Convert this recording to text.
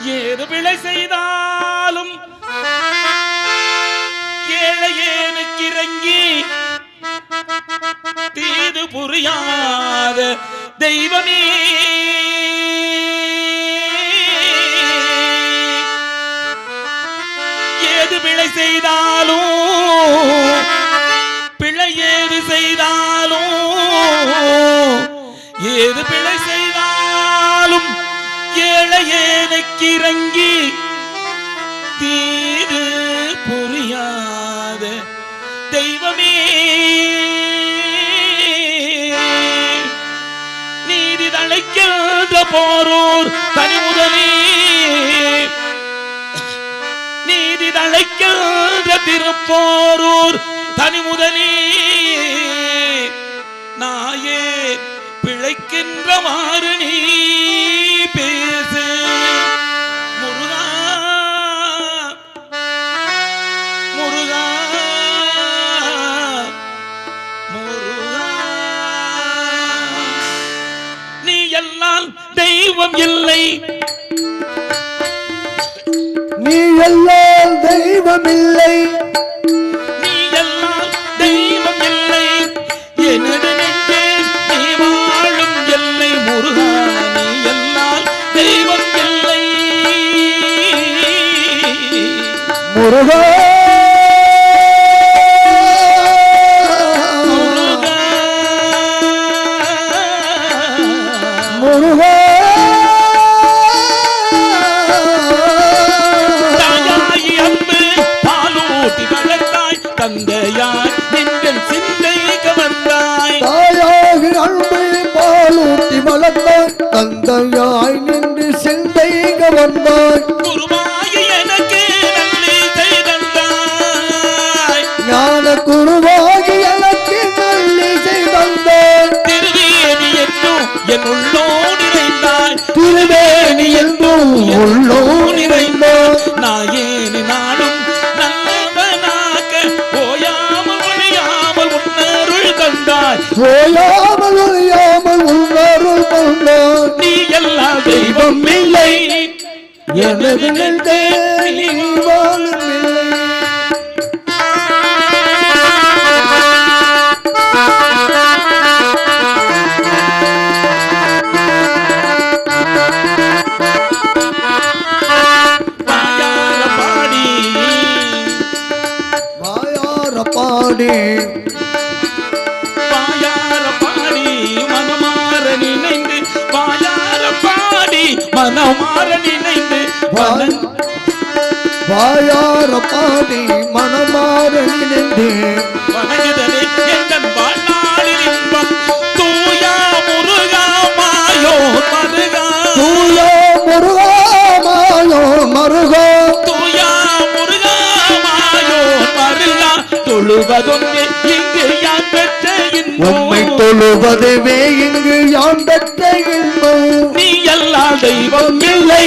ஏது பிழை செய்தாலும் ஏழையேனுக்கு இறங்கி தீது புரியாத தெய்வமே. ஏது பிழை செய்தாலும் ஏழையேனுக்கு தீரு புரியாத தெய்வமே. நீதி தழைக்கின்ற போரூர் தனி முதலே நீதி தழைக்கின்ற திருப்போரூர் தனி முதலே நாயே பிழைக்கின்றவாறு நீ தெய்வம் இல்லை. நீ எல்லாம் நீ தெய்வம் இல்லை. நீ வாழும் எல்லை. முருகா நீ எல்லாம் தெய்வம் இல்லை. முருகா முருகா சிந்தைக வந்தாய். ஞான குருவாகி எனக்கு நல்லி செய்தந்தாய் திருவேணி என்னும் என் உள்ளோ நிறைந்தாய் திருவேணி என்றும் உள்ளோ நிறைந்தாய் நாயேனி நாடும் நல்லவனாக ஓயாமல் ஒழியாமல் உன்னருள் தந்தாய் ஓயாமல் எனது நெஞ்சே நீ வாழும் பாடி. வாயார பாடி. மனமாற நினைந்து. பாயார பாடி மனமாற நினைந்து. வணங் வாயார பாடி மனமாற நினைந்து. வணங்குதலே எங்கள் வாழ்நாளில் இன்பம். தூயா முருகா மாயோ மருகா. தூய முருகாமாயோ மருகா. தூயா முருகா மாயோ மருகா. தொழுவதொன்னே இங்கு யான் பெற்ற உம்மை இன்பம் தொழுவதுவே இங்கு பெற்ற முருகா நீ எல்லா தெய்வம் இல்லை.